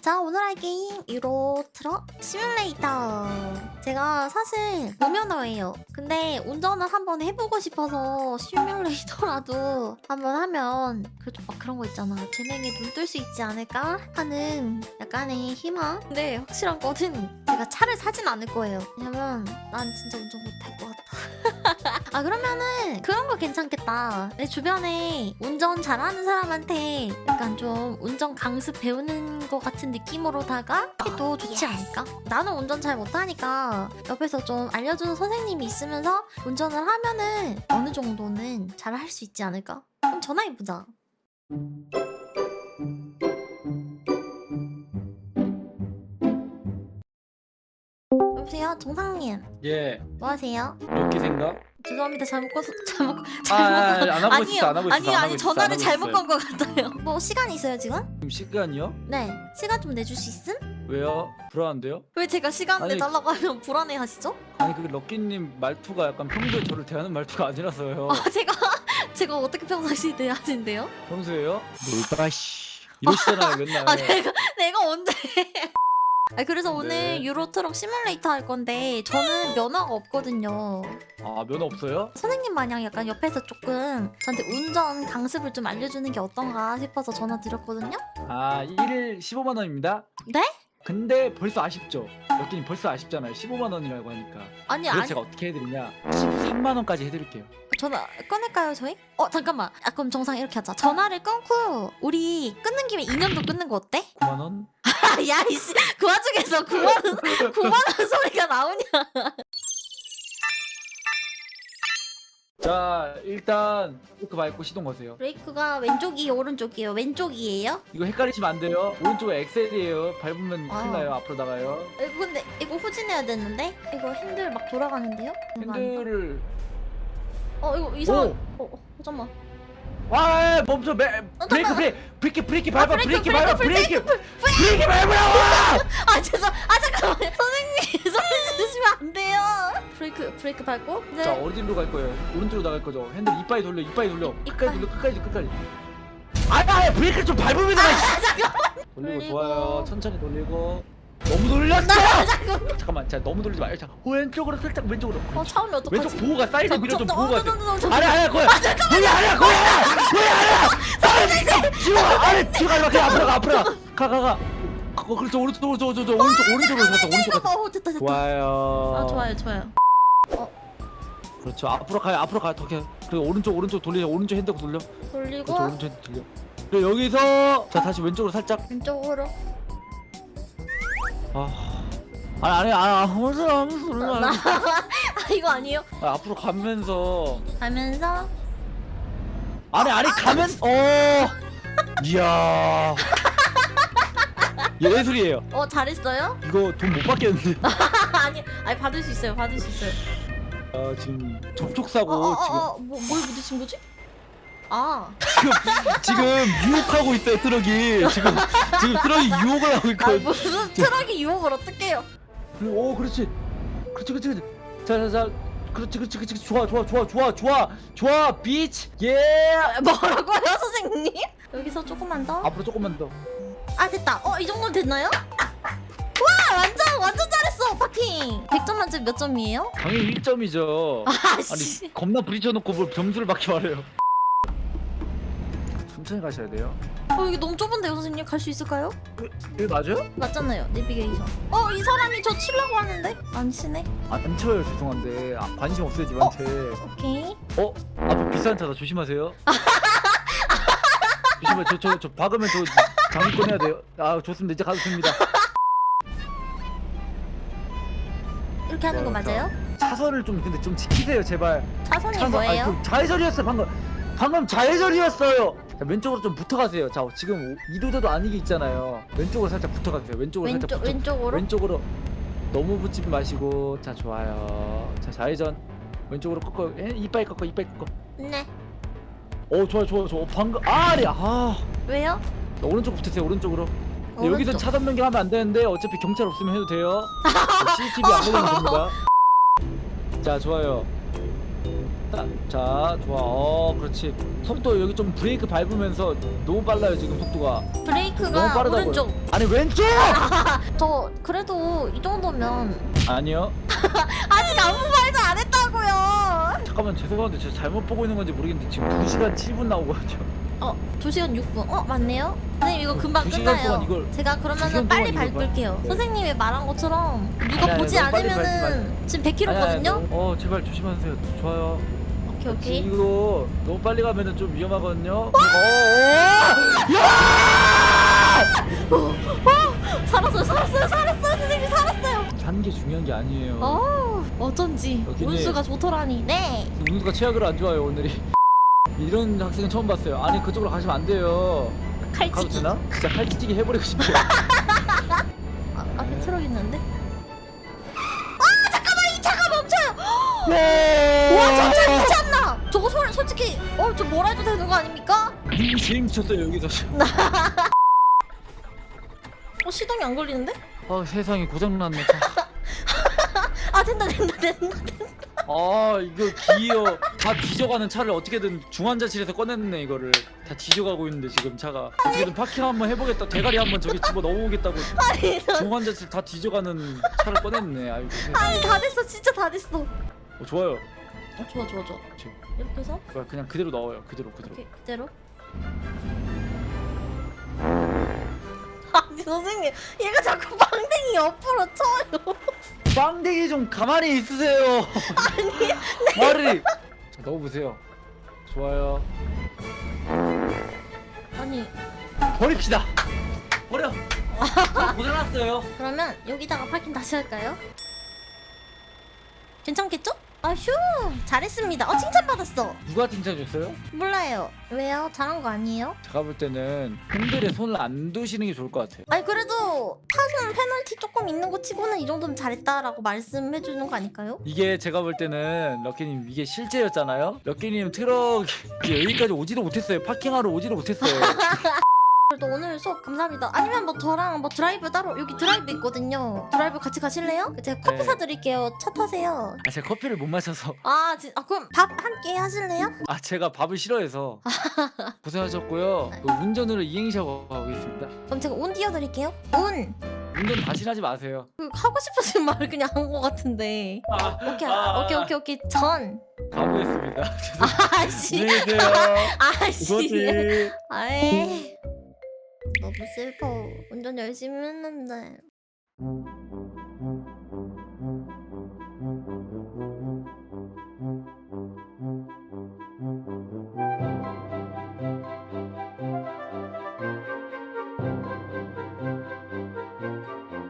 자 오늘 할 게임 유로 트럭 시뮬레이터 제가 사실 무면허예요. 근데 운전을 한번 해보고 싶어서 시뮬레이터라도 한번 하면 그래도 막 그런 거 있잖아. 재능에 눈 뜰 수 있지 않을까 하는 약간의 희망? 근데 확실한 거는 제가 차를 사진 않을 거예요. 왜냐면 난 진짜 운전 못할 것 같아 아 그러면은 그런 거 괜찮겠다 내 주변에 운전 잘하는 사람한테 약간 좀 운전 강습 배우는 것 같은 느낌으로다가 해도 좋지 않을까? 나는 운전 잘 못하니까 옆에서 좀 알려주는 선생님이 있으면서 운전을 하면은 어느 정도는 잘 할 수 있지 않을까? 그럼 전화해보자. 여보세요? 정상님 예, 뭐 하세요? 몇개 생각? 죄송합니다 잘못 꺼서 잘못 아, 잘못 아, 아, 안 하고 아니요 있어, 안 하고 있어, 아니 안 아니 있어, 전화를 안 하고 잘못 있어요. 건것 같아요 뭐 시간 있어요 지금? 지금 시간이요? 네 시간 좀 내줄 수 있음? 왜요? 불안한데요? 왜 제가 시간 아니- 내달라고 하면 불안해 하시죠? 아니 그 럭키님 말투가 약간 평소에 저를 대하는 말투가 아니라서요. 아 제가 제가 어떻게 평상시에 대하는데요? 평소에요? 놀다 씨 이러시잖아요 맨날. 아 내가 내가 언제 아 그래서 오늘 네. 유로트럭 시뮬레이터 할 건데 저는 면허가 없거든요 아 면허 없어요? 선생님 마냥 약간 옆에서 조금 저한테 운전 강습을 좀 알려주는 게 어떤가 싶어서 전화 드렸거든요 아 1일 15만 원입니다. 네? 근데 벌써 아쉽죠? 럭키님 벌써 아쉽잖아요. 15만 원이라고 하니까. 아니 그래서 아니 제가 어떻게 해드리냐? 13만 원까지 해드릴게요. 전화 꺼낼까요 저희? 어 잠깐만 아 그럼 정상 이렇게 하자 전화를 끊고 우리 끊는 김에 인연도 끊는 거 어때? 9만 원? 야 이씨 그 와중에서 9만 원 9만 원 소리가 나오냐 자 일단 이렇게 밟고 시동 거세요. 브레이크가 왼쪽이 오른쪽이에요 왼쪽이에요? 이거 헷갈리시면 안 돼요. 오른쪽은 엑셀이에요. 밟으면 아. 큰일 나요. 앞으로 나가요. 이거 근데 이거 후진해야 되는데? 이거 핸들 막 돌아가는데요? 이거 아닌가? 핸들을 어 이거 이상한 오! 어, 어 잠깐만 와 멈춰 매, 어, 브레이크. 브레이크 브레이크 브레이크 밟아 아, 브레이크, 밟아 브레이크, 브레이크. 밟으라고! 아 죄송 아 잠깐만 선생님 소리 지르시면 안 돼요. 브레이크 브레이크 밟고. 네. 자 어디로 갈 거예요. 오른쪽으로 나갈 거죠. 핸들 이빨이 돌려 이빨이 돌려. 이- 끝까지 이빨. 돌려 끝까지 끝까지. 아야 브레이크 좀 씨. 돌리고 돌리고. 좋아요. 천천히 돌리고 너무 돌렸어. 나 잠깐 잠깐만 자 너무 돌리지 마요. 자 왼쪽으로 살짝 왼쪽으로. 어 차오면 어떡하지? 왼쪽 보호가 사이드 밀어 좀 보호가 돼. 돼 아니야 아니야. 거야 거기 아니야 거기 아니야. 거기 아니야. 지금 아니 지금 가지 마 그냥 앞으로 가 앞으로 가가가 가. 어, 그렇죠. 오른쪽 오른쪽 오른쪽 오른쪽 오른쪽으로 갔다 오른쪽 갔다 어 됐다 됐다. 좋아요. 아 좋아요 좋아요. 그렇죠. 앞으로 가요 앞으로 가요. 더 가. 그리고 오른쪽 오른쪽 돌리죠 오른쪽 핸들 돌려. 돌리고. 그렇죠 오른쪽 핸들 돌려. 그리고 여기서 자 다시 왼쪽으로 살짝. 왼쪽으로 아 아니 아니 아니 무슨 무슨 나, 나아 이거 아니에요? 아, 앞으로 가면서. 가면서? 아니 아니 가면 어! 이야. 예술이에요? 어 잘했어요? 이거 돈 못 받겠는데. 아니 아니 받을 수 있어요 받을 수 있어요. 아 지금 접촉 사고 어어어어 뭐, 뭘 부딪힌 거지? 아. 지금 지금 유혹하고 있어요 트럭이. 지금 지금 트럭이 유혹을 하고 아 있거든 무슨 트럭이 유혹을 어떡해요? 오 그렇지. 그렇지 그렇지 그렇지. 자자자. 그렇지 그렇지 그렇지. 좋아 좋아 좋아 좋아 좋아. 좋아 비치. 예. 뭐라고요 선생님? 여기서 조금만 더? 앞으로 조금만 더. 아 됐다. 어 이 정도 됐나요? 와 완전 완전 잘했어 파킹. 100점 만점 몇 점이에요? 당연히 1점이죠. 아씨 아니 겁나 부딪혀놓고 뭘 점수를 받기 말해요 천천히 가셔야 돼요. 어 여기 너무 좁은데요 선생님? 갈 수 있을까요? 여기 맞아요? 맞잖아요 내비게이션. 어 이 사람이 저 치려고 하는데? 안 치네. 안 쳐요 죄송한데. 아, 관심 없어요 집한테 오케이. 어? 앞에 비싼 차다 조심하세요. 조심해 저저 저 박으면 저 장기권 해야 돼요. 아 좋습니다. 이제 가도 됩니다. 이렇게 하는 거 네, 맞아요? 차선을 좀 근데 좀 지키세요 제발. 차선이 차선 뭐예요? 아니, 그 좌회전이었어요 방금. 방금 좌회전이었어요 자, 왼쪽으로 좀 붙어가세요. 자 지금 오- 이도저도 아니게 있잖아요. 왼쪽으로 살짝 붙어가세요. 왼쪽으로 왼쪽 살짝 붙어. 왼쪽으로? 왼쪽으로. 너무 붙지 마시고. 자 좋아요. 자 좌회전. 왼쪽으로 꺾어. 에? 이빨 꺾어 이빨 꺾어. 네. 오 좋아 좋아 좋아 어, 방금 아니 아. 왜요? 자, 오른쪽 붙으세요 오른쪽으로. 근데 오른쪽. 여기서 차선 변경하면 안 되는데 어차피 경찰 없으면 해도 돼요. 자, CCTV 안 걸리면 됩니다. 자 좋아요. 자, 좋아. 어, 그렇지. 속도 여기 좀 브레이크 밟으면서 너무 빨라요 지금 속도가. 너무 브레이크가 빠르다고요. 오른쪽. 아니 왼쪽! 저 그래도 이 정도면 아니요. 아직 아무 말도 안 했다고요. 잠깐만 죄송한데 제가 잘못 보고 있는 건지 모르겠는데 지금 2시간 7분 나오거든요. 어, 2시간 6분. 어, 맞네요. 선생님 이거 금방 두 시간 끝나요. 동안 이걸- 제가 두 그러면은 시간 빨리 동안 이걸 밟을게요. 봐. 네. 선생님이 말한 것처럼 누가 아니, 아니, 보지 너무 빨리 않으면은 지금 아니, 아니, 100km거든요. 너무- 어 제발 조심하세요. 좋아요. 오케이, 오케이. 이거 너무 빨리 가면은 좀 위험하거든요. 어, 살았어요, 살았어요, 살았어요. 선생님 살았어요. 사는 게 중요한 게 아니에요. 어, 어쩐지 운수가 좋더라니. 네. 운수가 최악으로 안 좋아요 오늘이. 이런 학생은 처음 봤어요. 아니 그쪽으로 가시면 안 돼요. 가도 칼치기. 되나? 진짜 칼치기 해버리고 싶어요. 아, 앞에 트럭 있는데? 아, 잠깐만 이 차가 멈춰요. 네. 와, 저차 미쳤나? 저거 솔, 솔직히 어, 저 뭐라 해도 되는 거 아닙니까? 님 제일 미쳤어요 여기서. 어, 시동이 안 걸리는데? 아 세상에 고장 났네. 아, 된다, 된다, 된다. 아 이거 기어 다 뒤져가는 차를 어떻게든 중환자실에서 꺼냈네 이거를 다 뒤져가고 있는데 지금 차가 어떻게든 파킹 한번 해보겠다 대가리 한번 저기 집어 넣어보겠다고 아니, 저- 중환자실 다 뒤져가는 차를 꺼냈네 아이고 세상에. 아니 다 됐어, 진짜 다 됐어. 어, 좋아요 어, 좋아, 좋아, 좋아. 지금. 이렇게 해서? 그냥- 그냥 그대로 넣어요. 그대로 그대로. 이렇게 그대로. 아니 선생님, 얘가 자꾸 빵댕이 옆으로 쳐요. 빵댕이 좀 가만히 있으세요. 아니 말을 자 넣어보세요. 좋아요. 아니. 버립시다. 버려. 저 고장났어요. 그러면 여기다가 파킹 다시 할까요? 괜찮겠죠? 아휴 잘했습니다. 어 칭찬받았어. 누가 칭찬해줬어요? 몰라요. 왜요? 잘한 거 아니에요? 제가 볼 때는 팬들의 손을 안 두시는 게 좋을 것 같아요 아니 그래도 타순 페널티 조금 있는 거 치고는 이 정도면 잘했다라고 말씀해 주는 거 아닐까요? 이게 제가 볼 때는 럭키님 이게 실제였잖아요. 럭키님 트럭 여기까지 오지도 못했어요. 파킹하러 오지도 못했어요. 그래도 오늘 수업 감사합니다. 아니면 뭐 저랑 뭐 드라이브 따로 여기 드라이브 있거든요. 드라이브 같이 가실래요? 제가 커피 네. 사드릴게요. 차 타세요. 아, 제가 커피를 못 마셔서. 아, 진, 아 그럼 밥한끼 하실래요? 아 제가 밥을 싫어해서 고생하셨고요. 그 운전으로 이행시하고 가겠습니다. 그럼 제가 운 띄워드릴게요. 운. 운전 다시 하지 마세요. 그 하고 싶으신 말을 그냥 한 것 같은데. 아, 오케이, 아, 오케이, 오케이, 오케이. 전. 가보겠습니다. 아씨. 안녕히 계세요. 아씨. 아이. 너무 슬퍼. 운전 열심히 했는데.